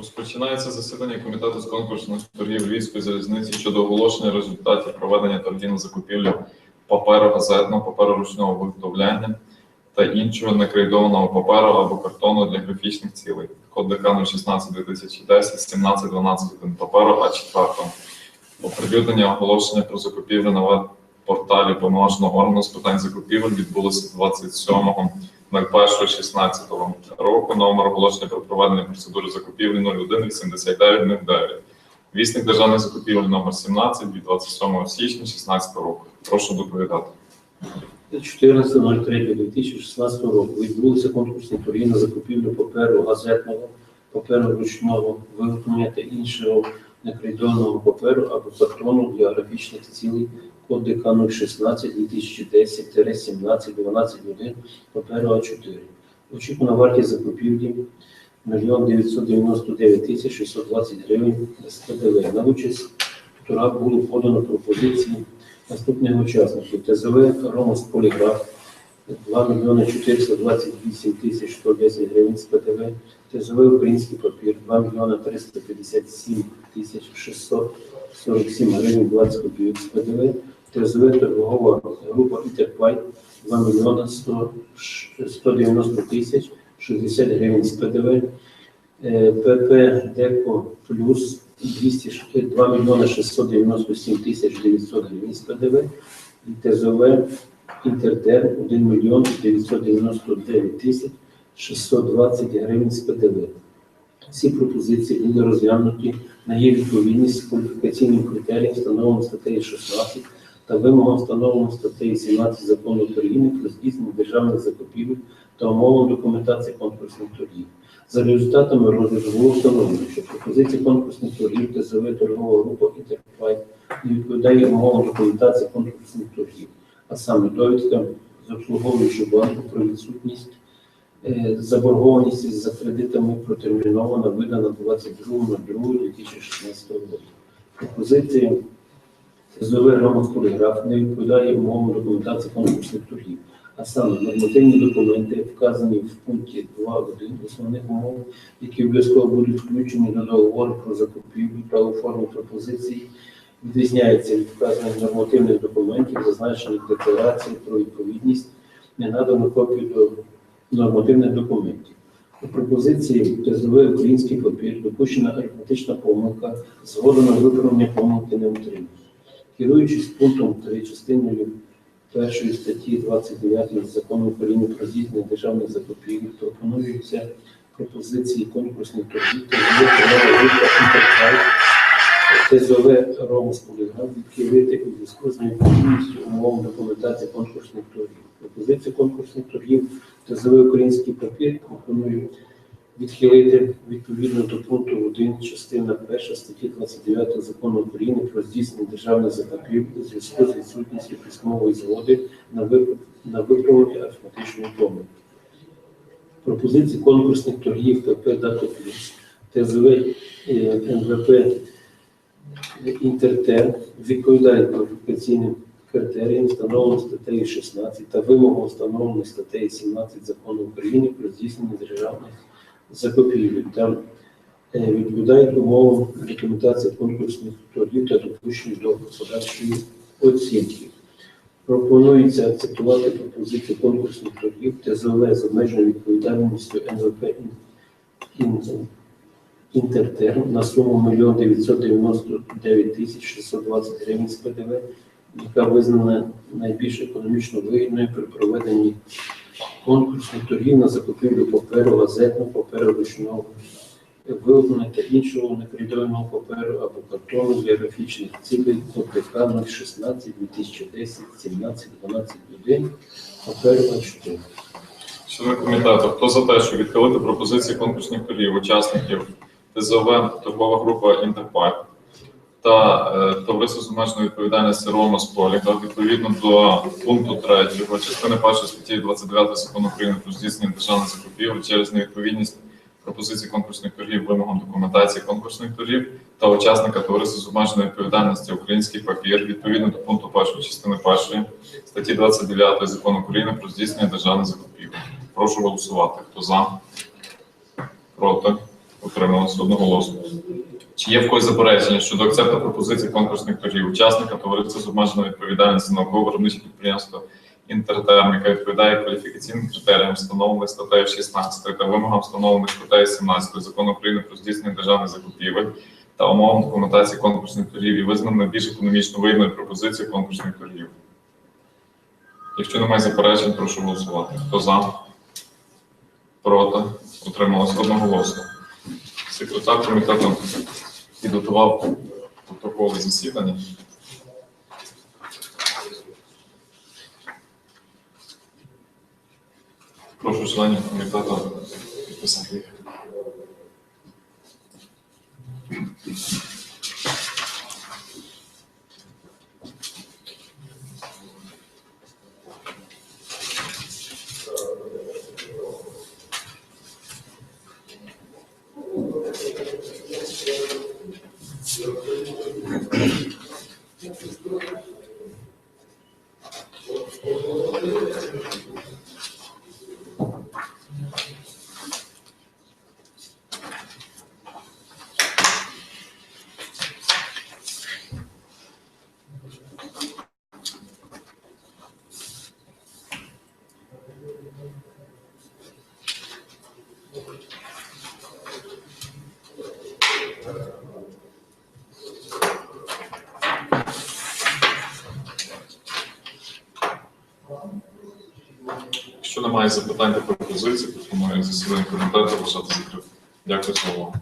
Розпочинається засідання комітету з конкурсних торгів Львівської залізниці щодо оголошення результатів проведення торгів на закупівлю паперу газетного, паперу ручного виготовляння та іншого некрейдованого паперу або картону для графічних цілей. Код ДК 016 2010 17 12 1 паперу А4. Оприлюднення оголошення про закупівлю на веб-порталі повноваженого органу з питань закупівель відбулося 27.01.16 року. Номер оголошення про проведення процедури закупівлі 01 89 09. Вісник державних закупівель номер 17 від 27 січня 16 року. Прошу доповідати. 14.03.2016 року відбулися конкурсні торги на закупівлю паперу газетного, паперу ручного виготовлення та іншого некредованого паперу або картону для графічних цілей код ДК 016 2010 17 12 1 паперу А4. Очікувана вартість закупівлі 1 999 тисяч 620 гривень з ПДВ. На участь автора було подано пропозиції наступних учасників. ТЗВ Ромос Поліграф 2 мільйони 428 тисяч 110 гривень з ПДВ. ТЗВ Український папір 2 мільйони 357 тисяч 647 гривень 20 копійок з ПДВ. ТЗВ торгова група Інтерпай 2 мільйони 100 190 тисяч 60 гривень з ПДВ. Е, ПП Деко Плюс 202 мільйони 697 тисяч 900 гривень з ПДВ. І ТЗВ Інтердер 1 мільйон 999 тисяч 620 гривень з ПДВ. Всі пропозиції були розглянуті на її відповідність кваліфікаційним критеріям, встановленим статтею 16 та вимогам, встановленим статтею 17 закону України про здійснення державних закупівель та умовам документації конкурсних торгів. За результатами розгляду було встановлено, що пропозиції конкурсних торгів ТЗВ торгова група «Інтерфайт» не відповідає умовам документації конкурсних торгів, а саме довідка з обслуговуючого банку про відсутність е, заборгованості за кредитами протермінована, видана 22.02.2016 року. Пропозиція «Роман Поліграф» не відповідає умовам документації конкурсних торгів а саме нормативні документи, вказані в пункті 2.1 основних умов, які обов'язково будуть включені до договору про закупівлю та у формі пропозиції, відрізняються від вказаних нормативних документів, зазначених в декларації про відповідність, не надано копію до нормативних документів. У пропозиції ТЗВ «Український папір» допущена арифметична помилка, згода на виправлення помилки не отримана. Керуючись пунктом 3 частиною першої статті 29 закону України про здійснення державних закупівель пропонуються пропозиції конкурсних торгів та «Інтерпрайс» ТЗВ «Ромас Поліграф» у зв'язку з необхідністю умов документації конкурсних торгів. Пропозиції конкурсних торгів ТЗВ «Український папір» пропоную відхилити відповідно до пункту 1 частина 1 статті 29 закону України про здійснення державних закупівель у зв'язку з відсутністю письмової згоди на вип- на виправлення автоматичної помилки. Пропозиції конкурсних торгів ПП «Дата Плюс», ТЗВ е, НВП Інтертер відповідають кваліфікаційним критеріям, встановленим статтею 16 та вимогам, встановлених статтею 17 закону України про здійснення державних закупівель та е, відповідають умовам документації конкурсних торгів та допущені до подальшої оцінки. Пропонується акцептувати пропозиції конкурсних торгів ТЗВ з обмеженою відповідальністю НВП «Ін- «Ін- Інтертерм на суму 1 999 тисяч 620 гривень з ПДВ, яка визнана найбільш економічно вигідною при проведенні конкурсних торгів на закупівлю паперу, газетного паперу ручного виготовлення та іншого некредованого паперу або картону для графічних цілей ОТК 016 2010 17 12 1 паперу А4. Члени комітету, хто за те, щоб відхилити пропозиції конкурсних торгів учасників ТЗВ торгова група Інтерпайп та е, товариство з обмеженою відповідальністю Ромас відповідно до пункту 3 частини 1 статті 29 закону України про здійснення державних закупівель через невідповідність пропозицій конкурсних торгів вимогам документації конкурсних торгів та учасника товариства з обмеженою відповідальністю Український папір відповідно до пункту 1 частини 1 статті 29 закону України про здійснення державних закупівель. Прошу голосувати. Хто за? Проти? Утрималися одноголосно. Чи є в когось заперечення щодо акцепту пропозицій конкурсних торгів учасника товариства з обмеженою відповідальністю науково-виробничого підприємства «Інтертерм», яка відповідає кваліфікаційним критеріям, встановлених статтею 16 та вимогам, встановлених статтею 17 Закону України про здійснення державних закупівель та умовам документації конкурсних торгів і визнано найбільш економічно вигідною пропозицією конкурсних торгів. Якщо немає заперечень, прошу голосувати. Хто за? Проти? Утрималось одноголосно. Секретар комітету підготував протоколи засідання. Прошу членів комітету підписати їх. Якщо немає запитань та пропозицій, пропоную засідання комітету вважати закритим. Дякую за увагу.